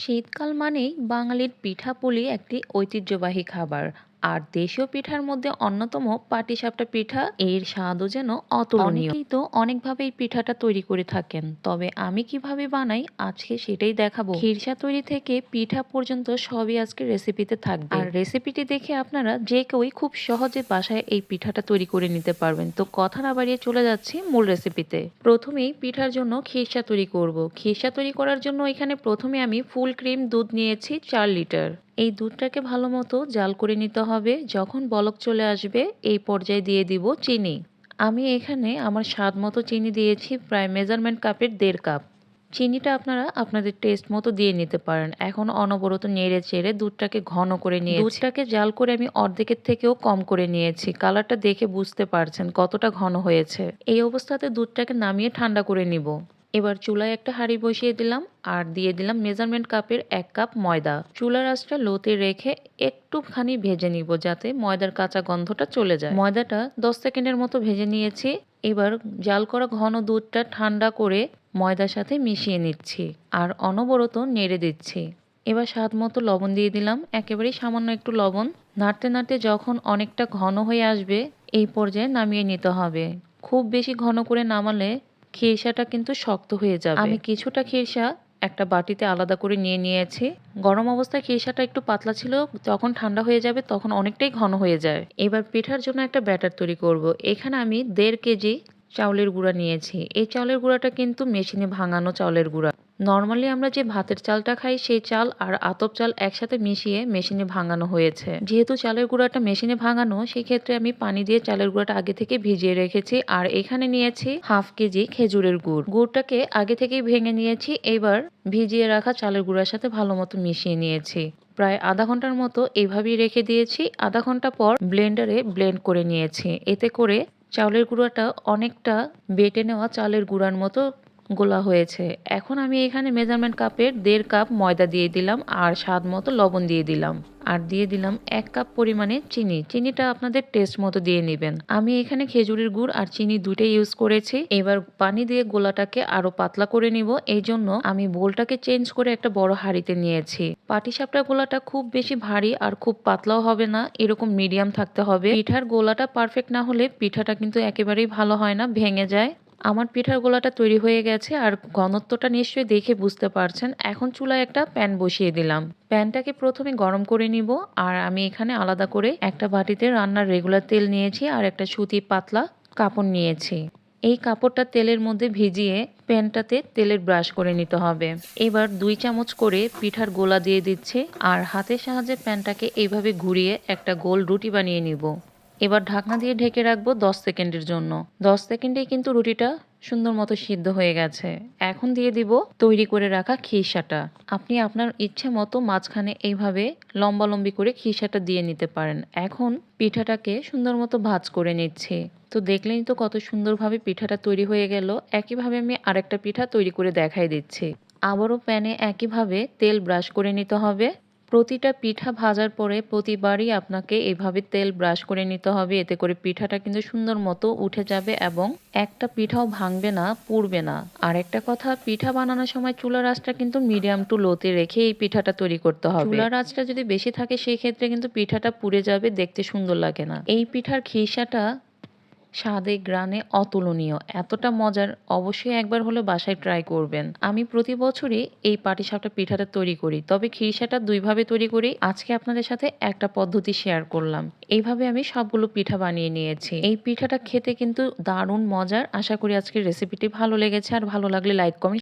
শীতকাল মানেই বাঙালির পিঠাপুলি একটি ঐতিহ্যবাহী খাবার। আর দেশীয় পিঠার মধ্যে অন্যতম পাটিসাপটা পিঠা, এর স্বাদও যেন অতুলনীয়। তো অনেকভাবে এই পিঠাটা তৈরি করে থাকেন, তবে আমি কীভাবে বানাই আজকে সেটাই দেখাবো। খিরসা তৈরি থেকে পিঠা পর্যন্ত সবই আজকে রেসিপিতে থাকবে। আর রেসিপিটি দেখে আপনারা যে কেউই খুব সহজে বাসায় এই পিঠাটা তৈরি করে নিতে পারবেন। তো কথা না বাড়িয়ে চলে যাচ্ছি মূল রেসিপিতে প্রথমেই পিঠার জন্য খিরসা তৈরি করব। খিরসা তৈরি করার জন্য এখানে প্রথমে আমি ফুল ক্রিম দুধ নিয়েছি চার লিটার এই দুধটাকে ভালো মতো জাল করে নিতে হবে। যখন বলক চলে আসবে, এই পর্যায়ে দিয়ে দিব চিনি। আমি এখানে আমার স্বাদ মতো চিনি দিয়েছি, প্রায় মেজারমেন্ট কাপের দেড় কাপ। চিনিটা আপনারা আপনাদের টেস্ট মতো দিয়ে নিতে পারেন। এখন অনবরত নেড়ে চেড়ে দুধটাকে ঘন করে নিয়ে দুধটাকে জাল করে আমি অর্ধেকের থেকেও কম করে নিয়েছি। কালারটা দেখে বুঝতে পারছেন কতটা ঘন হয়েছে। এই অবস্থাতে দুধটাকে নামিয়ে ঠান্ডা করে নিব। এবার চুলায় একটা হাঁড়ি বসিয়ে দিলাম আর দিয়ে দিলাম মেজারমেন্ট কাপের এক কাপ ময়দা। চুলার আঁচটা লোতে রেখে একটুখানি ভেজে নিব যাতে ময়দার কাঁচা গন্ধটা চলে যায়। ময়দাটা দশ সেকেন্ডের মতো ভেজে নিয়েছি। এবার জাল করা ঘন দুধটা ঠান্ডা করে ময়দার সাথে মিশিয়ে নিচ্ছি আর অনবরত নেড়ে দিচ্ছি। এবার স্বাদ মতো লবণ দিয়ে দিলাম, একেবারেই সামান্য একটু লবণ। নাড়তে নাড়তে যখন অনেকটা ঘন হয়ে আসবে, এই পর্যায়ে নামিয়ে নিতে হবে। খুব বেশি ঘন করে নামালে খিরসাটা কিন্তু শক্ত হয়ে যাবে। আমি কিছুটা খিরসা একটা বাটিতে আলাদা করে নিয়ে নিয়েছি। গরম অবস্থায় খেসাটা একটু পাতলা ছিল, যখন ঠান্ডা হয়ে যাবে তখন অনেকটাই ঘন হয়ে যায়। এবার পিঠার জন্য একটা ব্যাটার তৈরি করব। এখানে আমি দেড় কেজি চাউলের গুঁড়া নিয়েছি। এই চাউলের গুঁড়াটা কিন্তু মেশিনে ভাঙানো চাউলের গুঁড়া। নর্মালি আমরা যে ভাতের চালটা খাই, সেই চাল আর আতপ চাল একসাথে মিশিয়ে মেশিনে ভাঙানো হয়েছে। যেহেতু চালের গুঁড়াটা মেশিনে ভাঙানো সেই ক্ষেত্রে আমি পানি দিয়ে চালের গুঁড়াটা আগে থেকে ভিজিয়ে রেখেছি আর এখানে নিয়েছি হাফ কেজি খেজুরের গুড়। গুড়টাকে আগে থেকেই ভেঙে নিয়েছি, এবার ভিজিয়ে রাখা চালের গুঁড়ার সাথে ভালো মতো মিশিয়ে নিয়েছি। প্রায় আধা ঘণ্টার মতো এইভাবেই রেখে দিয়েছি। আধা ঘণ্টা পর ব্লেন্ডারে ব্লেন্ড করে নিয়েছি। এতে করে চাউলের গুঁড়াটা অনেকটা বেটে নেওয়া চালের গুঁড়ার মতো গোলা হয়েছে। এখন আমি এখানে মেজারমেন্ট কাপের দেড় কাপ ময়দা দিয়ে দিলাম আর স্বাদ মতো লবণ দিয়ে দিলাম। আর দিয়ে দিলাম এক কাপ পরিমাণে চিনি। চিনিটা আপনাদের টেস্ট মতো দিয়ে নেবেন। আমি এখানে খেজুরের গুড় আর চিনি দুইটাই ইউজ করেছি। এবার পানি দিয়ে গোলাটাকে আরও পাতলা করে নিব। এই জন্য আমি বোলটাকে চেঞ্জ করে একটা বড় হাঁড়িতে নিয়েছি। পাটিসাপটা গোলাটা খুব বেশি ভারী আর খুব পাতলাও হবে না। এরকম মিডিয়াম থাকতে হবে। পিঠার গোলাটা পারফেক্ট না হলে পিঠাটা কিন্তু একেবারেই ভালো হয় না, ভেঙে যায়। আমার পিঠার গোলাটা তৈরি হয়ে গেছে আর ঘনত্বটা নিশ্চয়ই দেখে বুঝতে পারছেন। এখন চুলায় একটা প্যান বসিয়ে দিলাম। প্যানটাকে প্রথমে গরম করে নিব আর আমি এখানে আলাদা করে একটা বাটিতে রান্নার রেগুলার তেল নিয়েছি আর একটা সুতি পাতলা কাপড় নিয়েছি। এই কাপড়টা তেলের মধ্যে ভিজিয়ে প্যানটাতে তেলের ব্রাশ করে নিতে হবে। এবার দুই চামচ করে পিঠার গোলা দিয়ে দিচ্ছে আর হাতের সাহায্যে প্যানটাকে এইভাবে ঘুরিয়ে একটা গোল রুটি বানিয়ে নিব। এবার ঢাকনা দিয়ে ঢেকে রাখব দশ সেকেন্ডের জন্য। দশ সেকেন্ডেই কিন্তু রুটিটা সুন্দর মতো সিদ্ধ হয়ে গেছে। এখন দিয়ে দিব তৈরি করে রাখা খিসাটা আপনি আপনার ইচ্ছে মতো মাঝখানে এইভাবে লম্বালম্বি করে খিসাটা দিয়ে নিতে পারেন। এখন পিঠাটাকে সুন্দর মতো ভাজ করে নিচ্ছে। তো দেখলেই তো কত সুন্দরভাবে পিঠাটা তৈরি হয়ে গেল। একইভাবে আমি আরেকটা পিঠা তৈরি করে দেখাই দিচ্ছি। আবারও প্যানে একইভাবে তেল ব্রাশ করে নিতে হবে। প্রতিটা পিঠা ভাজার পরে প্রতিবারই আপনাকে এভাবে তেল ব্রাশ করে নিতে হবে। এতে করে পিঠাটা কিন্তু সুন্দর মতো উঠে যাবে এবং একটা পিঠাও ভাঙবে না, পুড়বে না। আর একটা কথা, পিঠা বানানোর সময় চুলার আঁচটা কিন্তু মিডিয়াম টু লোতে রেখে এই পিঠাটা তৈরি করতে হবে। চুলার আঁচটা যদি বেশি থাকে সেই ক্ষেত্রে কিন্তু পিঠাটা পুড়ে যাবে, দেখতে সুন্দর লাগে না। এই পিঠার খিসাটা স্বাদে গ্রানে অতুলনীয়। এতটা মজার অবশ্যই একবার হলে বাসায় ট্রাই করবেন। আমি প্রতি বছরই এই পাটিসাপটা পিঠাটা তৈরি করি। তবে খিরিসাটা দুইভাবে তৈরি করি আজকে আপনাদের সাথে একটা পদ্ধতি শেয়ার করলাম। এইভাবে আমি সবগুলো পিঠা বানিয়ে নিয়েছি। এই পিঠাটা খেতে কিন্তু দারুণ মজার। আশা করি আজকের রেসিপিটি ভালো লেগেছে। আর ভালো লাগলে লাইক কমেন্ট